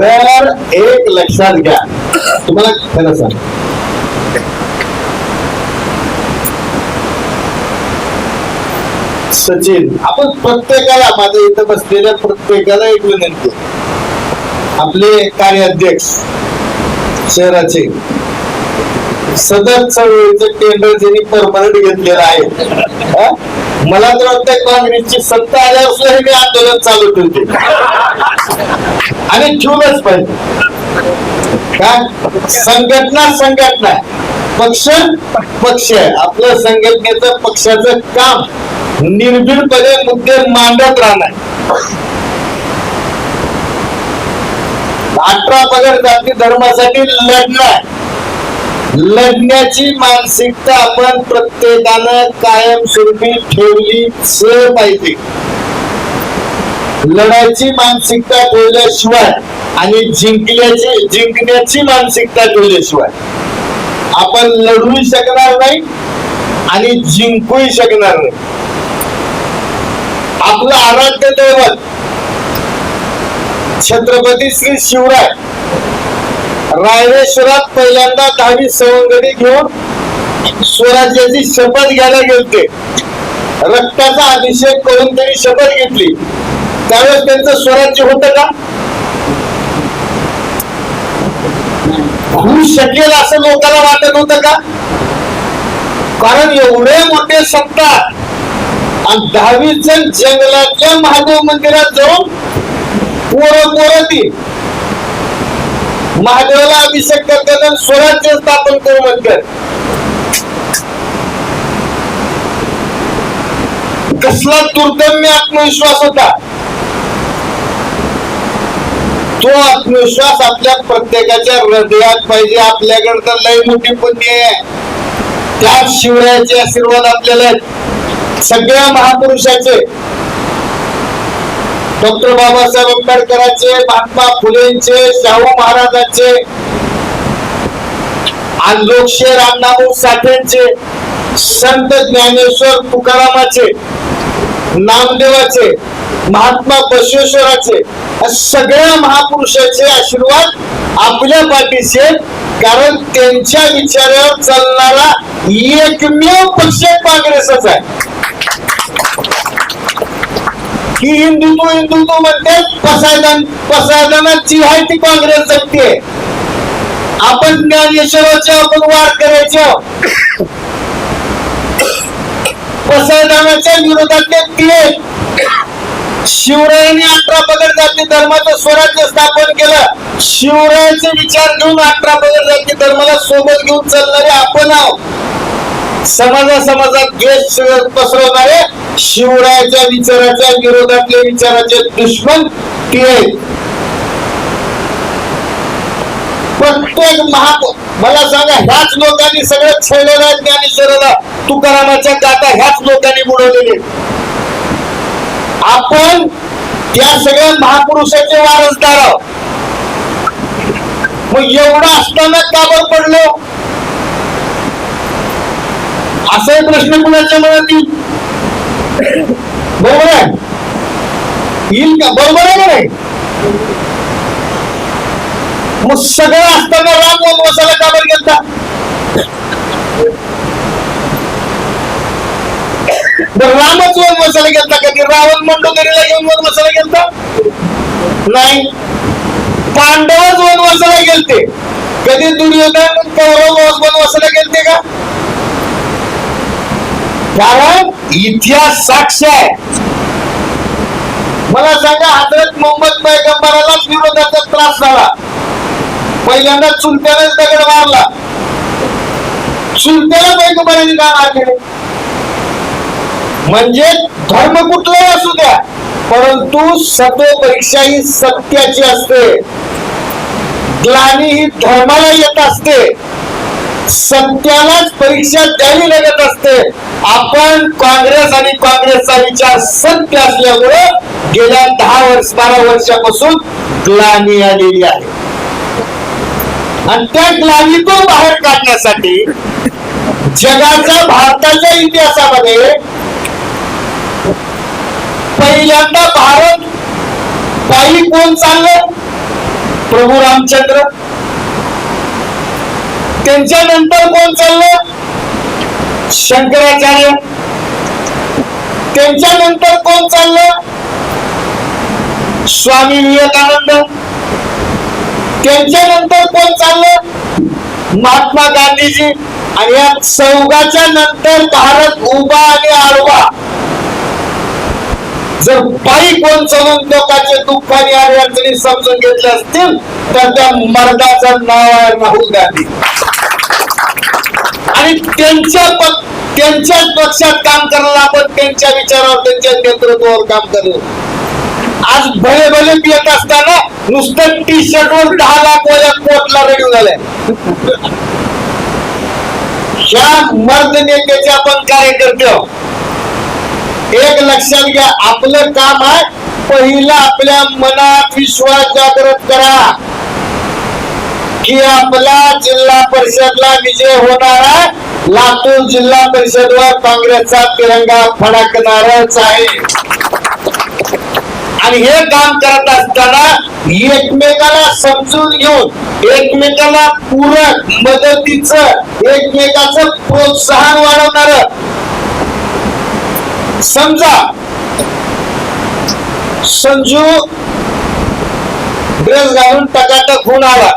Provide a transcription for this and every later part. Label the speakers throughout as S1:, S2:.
S1: तर एक लक्षात घ्या. तुम्हाला खरं सांग सचिन आपण प्रत्येकाला माझ्या इथं बसलेल्या प्रत्येकाला एक विनंती आपले कार्याध्यक्ष शहराचे सदर चळवळीचं टेंडर ज्यांनी परमनंट घेतलेलं आहे मला तर वाटतं काँग्रेसची सत्ता आल्यावर सुद्धा मी आंदोलन चालू ठेवते. आणि ठेवलंच पाहिजे. काय? संघटना संघटना. पक्ष पक्ष. आहे आपलं संघटनेचं पक्षाचं काम निर्भीडपणे मुद्दे मांडत राहणार. अठरा पगार जाती धर्मासाठी लढणार. लढण्याची मानसिकता आपण प्रत्येकानं कायमस्वरूपी ठेवलीच पाहिजे. लढायची मानसिकता ठेवल्याशिवाय आणि जिंकल्याची जिंकण्याची मानसिकता ठेवल्याशिवाय आपण लढूही शकणार नाही आणि जिंकूही शकणार नाही. आपलं आराध्य दैवत छत्रपती श्री शिवराय रायरेश्वरात पहिल्यांदा दहावी सवंगडी घेऊन स्वराज्याची शपथ घ्यायला गेलते. रक्ताचा अभिषेक करून त्यांनी शपथ घेतली. त्यावेळेस त्यांचं स्वराज्य होत का? होऊ शकेल असं लोकांना वाटत होत का? कारण एवढे मोठे सत्ता आणि दहावी जण जंगलातल्या महादेव मंदिरात जाऊन पोरं पोरं ती महादेवाला अभिषेक करतात आणि स्वराज्य स्थापन करू म्हणतात. कसला दुर्दम्य आत्मविश्वास होता. तो आत्मविश्वास आपल्या प्रत्येकाच्या हृदयात पाहिजे. आपल्याकडे तर लय मोठी पुण्य आहे. त्या शिवरायाचे आशीर्वाद आपल्याला सगळ्या महापुरुषाचे. डॉक्टर बाबासाहेब आंबेडकरांचे महात्मा फुलेंचे शाहू महाराजांचे आणि लोकशाहीर अण्णाभाऊ साठेंचे संत ज्ञानेश्वर तुकारामाचे नामदेवाचे महात्मा बसवेश्वराचे सगळ्या महापुरुषाचे आशीर्वाद आपल्या पाठीचे कारण त्यांच्या विचारावर चालणारा एकमेव पक्ष काँग्रेसच आहे. ही हिंदुत्व हिंदुत्व म्हणते पसायदान पसायदानाची आहे ती काँग्रेस जगते आपण ज्ञानेश्वराचे आपण वार करायचे. पसायदानाच्या विरोधातले ते शिवरायांनी अठरा पगड जाती धर्माचं स्वराज्य स्थापन केलं. शिवरायाचे विचार घेऊन अठरा पगड जाती धर्माला सोबत घेऊन चालणारे आपण आहोत. समाजा समाजात द्वेष पसरवणारे शिवरायाच्या विचाराच्या विरोधातले विचाराचे दुश्मन ते आहेत. प्रत्येक महा मला सांगा ह्याच लोकांनी सगळं छळलेलं आहे ज्ञानेश्वराला तुकारामाच्या गाथा ह्याच लोकांनी बुडवलेले आपण त्या सगळ्या महापुरुषाचे वारसदार आहोत. मग एवढं असताना का बरं पडलो? असाही प्रश्न कुणाच्या मनात येईल? बरोबर आहे? येईल का? बरोबर आहे नाही? मग सगळं असताना राम? वनवासाला का बरं गेलता बरं, रामच वनवासाला गेलता कधी रावण मंडोदरीला घेऊन वनवासाला गेलता नाही. पांडवच वनवासाला गेलते कधी दुर्योधन कौरव वनवासाला गेलते का? कारण इतिहास साक्ष आहे. मला सांगा हजरत मोहम्मद पैगंबरालाच विरोधाचा त्रास झाला. पहिल्यांदा चुलत्यानेच दगड मारला. चुलत्याला पैगंबराने का मार केले म्हणजे धर्म कुठलाही असू द्या परंतु सत्व परीक्षा ही सत्याची असते. ग्लानी ही धर्माला येत असते. सत्यालाच परीक्षा द्यावी लागत असते. आपण काँग्रेस आणि काँग्रेसचा विचार सत्य असल्यामुळे गेल्या दहा वर्ष बारा वर्षापासून ग्लानी आलेली आहे. आणि त्या ग्लानीतून बाहेर काढण्यासाठी जगाच्या भारताच्या इतिहासामध्ये पहिल्यांदा भारत पायी कोण चाललं? प्रभू रामचंद्र. त्यांच्या नंतर कोण चाललं? शंकराचार्य. त्यांच्या नंतर कोण चाललं? स्वामी विवेकानंद. त्यांच्यानंतर कोण चाललं? महात्मा गांधीजी. आणि या चौघाच्या नंतर भारत उभा आणि आडवा. जर पायी कोण चालून लोकांचे दुःख आणि अडचणी समजून घेतले असतील तर त्या मर्दाचं नाव आहे राहुल गांधी. आणि त्यांच्या त्यांच्याच पक्षात काम करायला आपण त्यांच्या विचारावर त्यांच्या नेतृत्वावर काम करू. आज भले भले पियत असताना नुसतं टी शर्ट वर दहा लाख वया कोटला रेडी झालाय. ह्या मर्द नेत्याचे आपण कार्यकर्ते आहोत. एक लक्षात घ्या आपलं काम आहे पहिलं आपल्या मनात विश्वास जागृत करा. की आपला जिल्हा परिषदला विजय होणार आहे. लातूर जिल्हा परिषदवर काँग्रेसचा तिरंगा फडकणारच आहे. आणि हे काम करत असताना एकमेकाला समजून घेऊन एकमेकाला पूरक मदतीच एकमेकाचं प्रोत्साहन वाढवणार समजा संजू ड्रेस घालून टकाटक होऊन आला.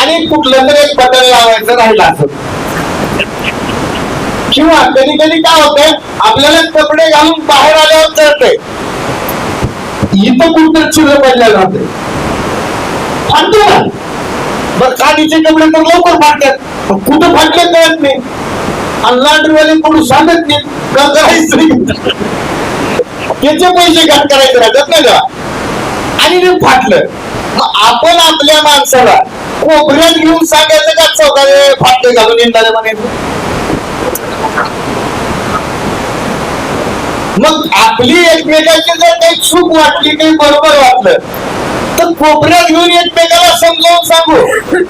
S1: आणि कुठलं तरी एक बटन लावायचं राहिला असं. किंवा कधी कधी काय होतंय आपल्याला कपडे घालून बाहेर आल्यावर कळतंय इथं कुठं चिर पडल्या जाते फाटतो ना बर खादीचे कपडे तर लवकर फाटतात पण कुठं फाटले कळत नाही आणि लांडरीवाले कोण सांगत नाही. का करायचं त्याचे पैसे घाट करायचे राहतात ना का? आणि फाटलं. मग आपण आपल्या माणसाला कोपऱ्यात घेऊन सांगायचं का चौकाने फाटले घालून येणार म्हणे? मग आपली एकमेकांची जर काही चूक वाटली काही बरोबर वाटलं तर कोपऱ्यात घेऊन एकमेकाला समजावून सांगू.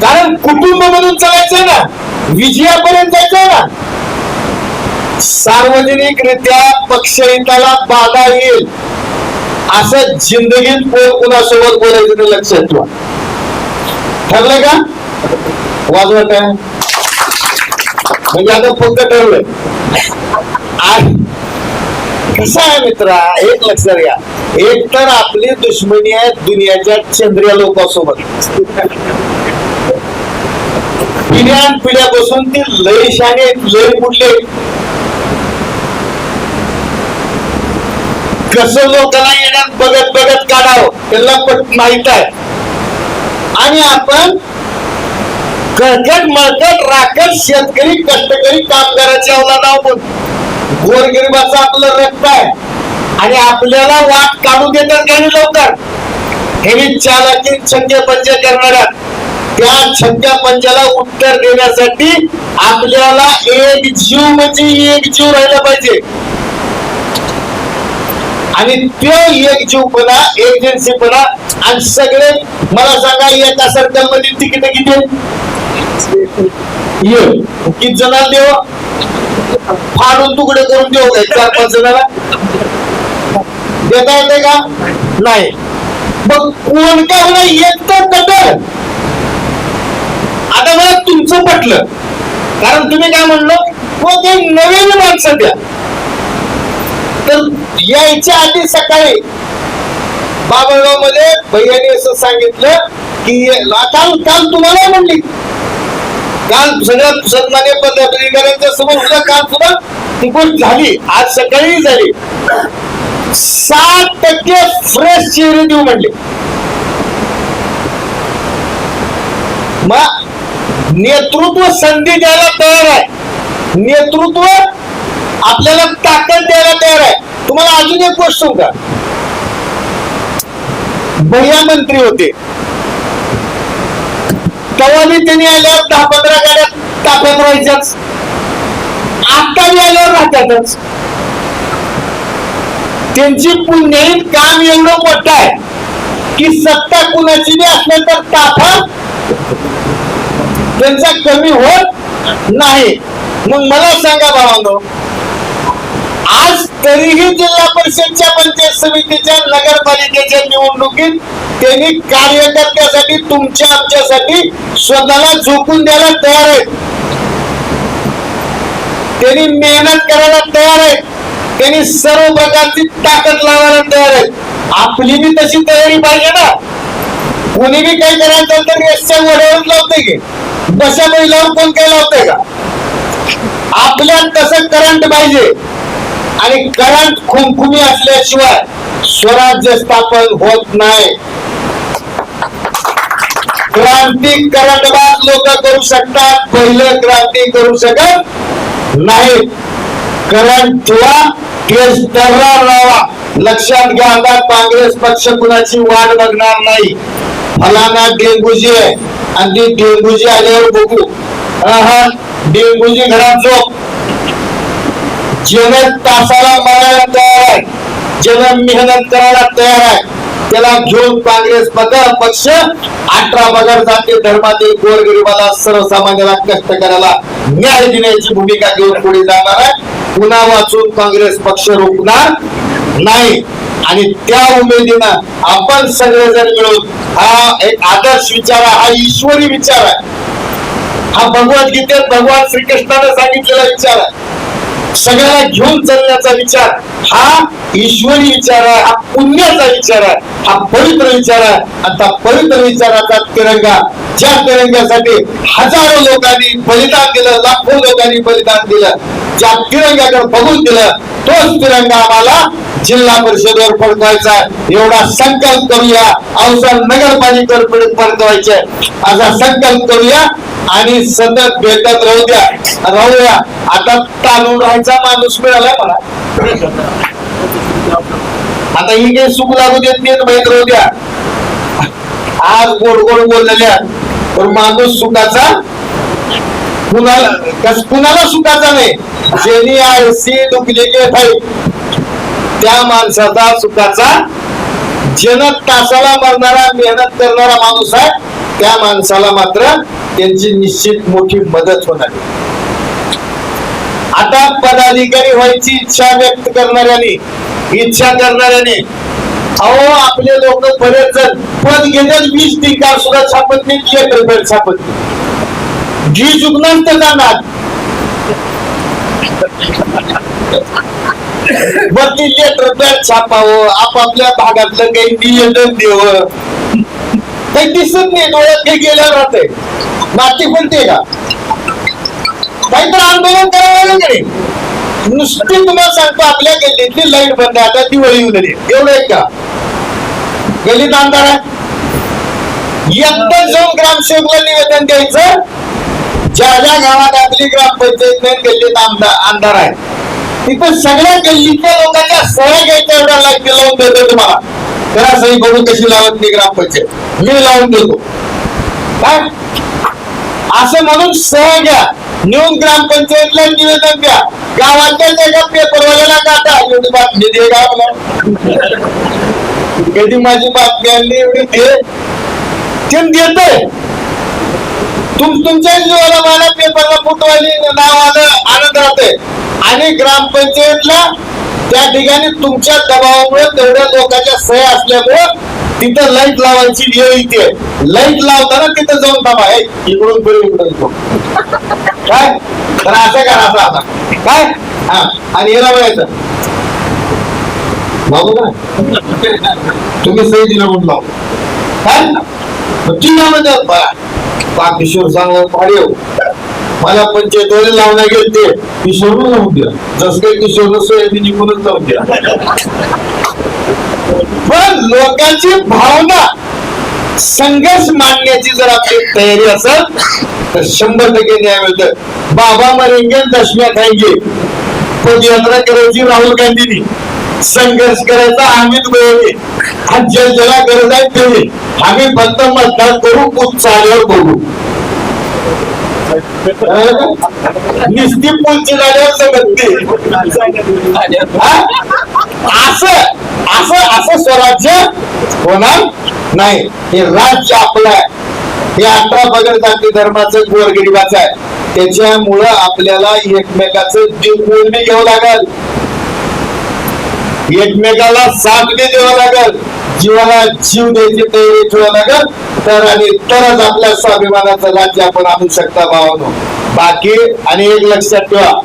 S1: कारण कुटुंब म्हणून चालायचं ना विजयापर्यंत जायचं ना. सार्वजनिकरित्या पक्षहिताला बाधा येईल. असं जिंदगीत कोण कुणासोबत बोलायचं ते लक्षात ठेवा. ठरलं का? वाजवत आहे. म्हणजे आता फक्त ठरलंय. आणि कसं आहे मित्रा? एक लक्षात घ्या. एक तर आपली दुश्मनी आहे दुनियाच्या चंद्रिया लोकांसोबत. पिढ्यान पिढ्यापासून ती लय शाने लय कुठले कस लोकांना येण्यात बघत बघत काढावं त्यांना पट माहीत आहे. आणि आपण कळकट मळकट राखट शेतकरी कष्टकरी कामगाराची नाव आहोत गोरगरिबाचं आपलं रक्त आहे. आणि आपल्याला वाट काढू देतात काही लवकर? हे मी चालाकी छक्के पंच करणाऱ्या त्या छक्क्या पंचाला उत्तर देण्यासाठी आपल्याला एक जीव म्हणजे एक जीव राहिला पाहिजे. आणि तो एक जीवपणा एजन्सीपणा आणि सगळे मला सांगा एका सर्कलमध्ये तिकीट किती ये किती जणांना देव फाडून तुकडे करून देऊ काय चार पाच जणांना. देता येते का? नाही. मग कोण काय होणार तर कटर आता मला तुमचं पटलं. कारण तुम्ही काय म्हणलो? हो ते नवीन माणसं द्या. तर यायच्या आधी सकाळी बाबळगावमध्ये भैयाने असं सांगितलं की काल काल तुम्हाला म्हणली काल सगळ्या सन्मान्य पदाधिकाऱ्यांच्या समोर सुद्धा काल सुद्धा ती झाली. आज सकाळी झाली. सात टक्के फ्रेश चेहरे देऊ म्हणले. मग नेतृत्व संधी द्यायला तयार आहे. नेतृत्व आपल्याला ताकद द्यायला तयार आहे. तुम्हाला अजून एक गोष्ट सांगू का भैया मंत्री होते. तेव्हा त्यांनी आल्यावर दहा पंधरा गाड्या ताब्यात राहायच्याच. आता आल्यावर राहतातच. त्यांची पुण्याईत काम एवढं मोठं आहे की सत्ता कुणाची बी असलं तर ताफा त्यांचा कमी होत नाही. मग मला सांगा भावानो आज तरीही जिल्हा परिषदच्या पंचायत समितीच्या नगरपालिकेच्या निवडणुकीत त्यांनी कार्यकर्त्यासाठी तुमच्या आमच्यासाठी स्वतःला झोकून द्यायला तयार आहेत. त्यांनी मेहनत करायला तयार आहेत. त्यांनी सर्व प्रकारची ताकद लावायला तयार आहेत. आपली बी तशी तयारी पाहिजे ना. कोणी बी काही करायचं तर रेसच्या वड्यावर लावते की. बशा लावून कोण काही लावते का? आपल्यात तसं करंट पाहिजे. आणि करंट खुमखुमी असल्याशिवाय स्वराज्य स्थापन होत नाही. क्रांती करंडबाज लोक करू शकतात. पहिलं क्रांती करू शकत नाही करंट ठेवा केस दर्रा लावा. लक्षात घ्या आता काँग्रेस पक्ष कुणाची वाट बघणार नाही. फलाना डेंगूजी आहे. आणि ती डेंगूजी आल्यावर बघू. हा डेंगूजी घरात झोप. जन तासाला मारायला तयार आहे. जन मेहनत करायला तयार आहे. त्याला घेऊन काँग्रेस पद पक्ष अठरा पगार जाती धर्मातील गोरगरिबाला सर्वसामान्याला कष्ट करायला न्याय देण्याची भूमिका घेऊन पुढे जाणार आहे. पुन्हा वाचून काँग्रेस पक्ष रोखणार नाही. आणि त्या उमेदीनं आपण सगळेजण मिळून हा एक आदर्श विचार आहे हा ईश्वरी विचार आहे. हा भगवद्गीतेत भगवान श्रीकृष्णाने सांगितलेला विचार आहे. सगळ्याला घेऊन चालण्याचा विचार हा ईश्वरी विचार आहे हा पुण्याचा विचार आहे हा पवित्र विचार आहे. आता पवित्र विचाराचा तिरंगा ज्या तिरंग्यासाठी हजारो लोकांनी बलिदान दिलं लाखो लोकांनी बलिदान दिलं ज्या तिरंग्याकडे बघून दिलं तोच तिरंगा आम्हाला जिल्हा परिषदेवर फडकवायचा एवढा संकल्प करूया औसा नगरपालिकेवर फडकवायचे असा संकल्प करूया आणि सतत भेटत राहू द्या. राहूया आता तालून राहायचा माणूस मिळाला मला. आता ही काही सुख लागू देत नाहीत माहीत राहू द्या. आज गोड गोड बोललेल्या पण माणूस सुखाचा कुणाला कुणाला सुखाचा नाही? ज्यांनी सी डुप्लिकेट आहे त्या माणसाचा सुखाचा जनक तासाला मरणारा मेहनत करणारा माणूस आहे. त्या माणसाला मात्र त्यांची निश्चित मोठी मदत होणार आता पदाधिकारी व्हायची इच्छा व्यक्त करणाऱ्याने इच्छा करणाऱ्याने अहो आपले लोक बरेच जण पद घेतात वीस ठिकाण सुद्धा छापत नाही एक रुपये छापत नाही. जी चुकणार तर जाणार. वरती लेटर छापावं आपापल्या भागातलं काही नियोजन देव. काही दिसत नाही डोळ्यात काही गेल्या राहते माती पडते का? काहीतरी आंदोलन करावं लागेल नुसती तुम्हाला सांगतो आपल्या गल्लीतली लाइट बंद आहे आता दिवाळी येऊन आली. एवढं आहे का? गल्लीत अंधार आहे? एकदा जाऊन ग्रामसेवकला निवेदन द्यायचं. ज्या ज्या गावात आपली ग्रामपंचायत नाही गल्लीत आमदार अंधार आहे. तिथं सगळ्या गल्लीतल्या लोकांना सह्या घ्यायच्या एवढा लाइट लावून देतो तुम्हाला. करा सही कशी लावत नाही ग्रामपंचायत. मी लावून देतो. काय असं म्हणून सह घ्या. नेऊन ग्रामपंचायतला निवेदन द्या. गावातल्या एका पेपरवाल्याला काटा एवढी बातमी दे गावाला. कधी माझी बातमी आणली एवढी दे. ते देतोय. तुम तुमच्या जीवाला मला पेपरला फुटवायला नाव आलं आनंद राहते आणि ग्रामपंचायतला त्या ठिकाणी तुमच्या दबावामुळे तेवढ्या लोकांच्या सह्या असल्यामुळे तिथं लाइट लावायची वेळ येते लाइट लावताना तिथं जाऊन थांबा. हे इकडून पुढे इकडून काय? तर असं करा असं आता काय? हा. आणि हे लावायचं बाबू ना तुम्ही सही दिलं म्हणून लावू. काय? मग ती म्हणजे म्हणतात बा बा किशोर मला पंचायतवाले लावण्या गेलते किशोर लावून द्या. जसं काही किशोर सोयाबीन निघूनच लावून द्या. पण लोकांची भावना संघर्ष मांडण्याची जर आपली तयारी असेल तर शंभर टक्के न्याय मिळत बाबा मरेंगे दशम्या खायचे पदयात्रा करायची राहुल गांधीनी. संघर्ष करायचा आम्हीच गोळी आणि ज्या ज्याला गरज आहे ते. आम्ही फक्त मतदान करू खूप चाल्यावर बघू. निस्ती पुलची झाल्यावर समजते असं असं असं स्वराज्य होणार नाही. हे राज्य आपलं आहे. हे अठरा पगड जाती धर्माचं गोरगरिबाचं आहे. त्याच्यामुळं आपल्याला एकमेकाचं जीव बोलणी घ्यावं लागेल. एकमेकाला साथ बी द्यावं लागल. जीवाला जीव द्यायची तयारी ठेवा लागल. तर आणि तरच आपल्या स्वाभिमानाचं राज्य आपण आणू शकता भावानो. बाकी आणि एक लक्षात ठेवा.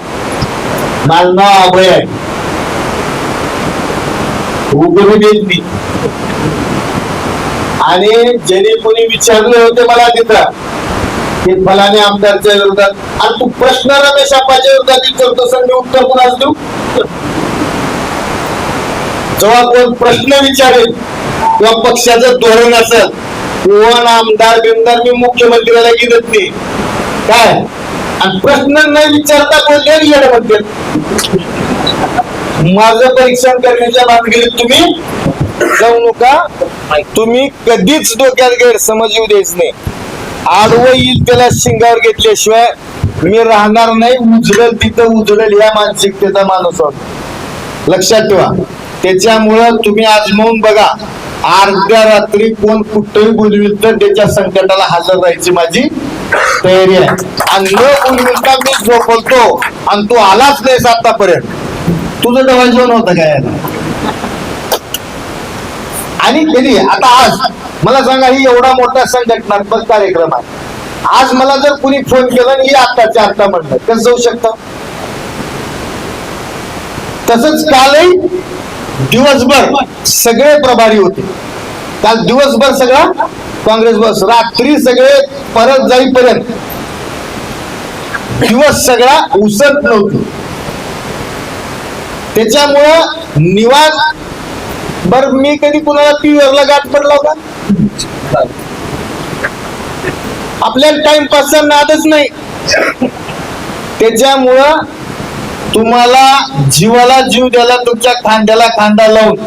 S1: माझं नाव अभय. आहे उघडून देत मी आणि ज्यांनी कोणी विचारले होते मला तिथं ते फलाने आमदारच्या विरोधात आणि तू प्रश्न रमेश आप्पाच्या विरोधात विचारतो सर मी उत्तर कुणाच देऊ? जेव्हा कोण प्रश्न विचारेल किंवा पक्षाचं धोरण असेल कोण आमदार बिमदार मी मुख्यमंत्र्याला गिरत नाही. काय? आणि प्रश्न न विचारता कोण येणं म्हणते. माझं परीक्षण करण्याच्या भानगडीत तुम्ही जाऊ नका. तुम्ही कधीच डोक्यात गैरसमज येऊ द्यायच नाही. आडवं येईल त्याला शिंगावर घेतल्याशिवाय मी राहणार नाही. उजळल तिथं उजळल या मानसिकतेचा माणूस आहोत. लक्षात ठेवा. त्याच्यामुळं तुम्ही आजमावून बघा. अर्ध्या रात्री कोण कुठंही बोलविल तर त्याच्या संकटाला हजर राहायची माझी तयारी आहे. आणि न बोलविता मी झोपवतो आणि तू आलाच नाहीस आतापर्यंत. तुझं डबा जेवण होतं काय आणि कधी आता आज मला सांगा ही एवढा मोठा संघटनात्मक कार्यक्रम आहे. आज मला जर कुणी फोन केला आणि ही आत्ताच्या आत्ता म्हणलं कसं जाऊ शकतं? तसंच कालही दिवसभर सगळे प्रभारी होते. काल दिवसभर सगळा काँग्रेस बस रात्री सगळे परत जाईपर्यंत दिवस सगळा उसत नव्हती. त्याच्यामुळं निवास बर मी कधी कुणाला पिवरला गाठ पडला होता? आपल्याला टाइमपासचा नादच नाही. त्याच्यामुळं तुम्हाला जीवाला जीव द्यायला तुमच्या खांद्याला खांदा लावून.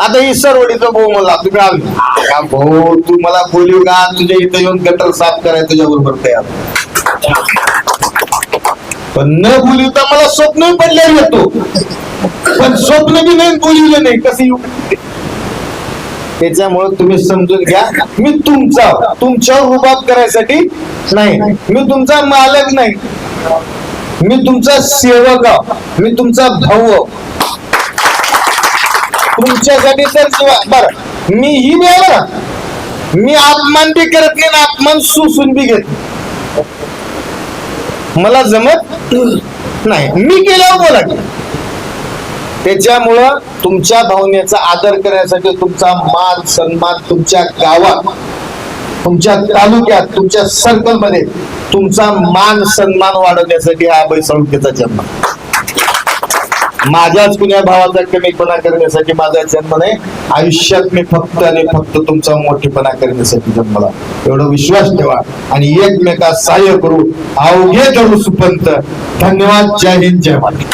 S1: आता ही सरवडीचं भाऊ मला तुम्ही आम्ही भाऊ तू मला बोलू का? तुझ्या इथं येऊन गटर साफ करायला तुझ्या बरोबर तयार. पण न बोलू तर मला स्वप्न पडले येतो पण स्वप्न बी नाही बोलवलं नाही. कसं येऊ? त्याच्यामुळे तुम्ही समजून घ्या मी तुमचा तुमच्यावर रुबाब करायसाठी नाही. मी तुमचा मालक नाही. मी तुमचा सेवक मी तुमचा भाऊ तुमच्यासाठी तर बर मी ही बी ना. मी अपमान बी करत नाही ना अपमान सुसून बी घेत मला जमत नाही. मी केल्यावर बोला की. त्याच्यामुळं तुमच्या भावनेचा आदर करण्यासाठी तुमचा मान सन्मान तुमच्या गावात तुमच्या तालुक्यात तुमच्या सर्कलमध्ये तुमचा मान सन्मान वाढवण्यासाठी हा अभय साळुंकेचा जन्म. माझ्याच कुण्या भावाचा कमीपणा करण्यासाठी माझा जन्म नाही आयुष्यात मी फक्त आणि फक्त तुमचा मोठेपणा करण्यासाठी जन्मला. एवढा विश्वास ठेवा आणि एकमेकात सहाय्य करू. अवघे करू सुपंत. धन्यवाद. जय हिंद. जय महाराज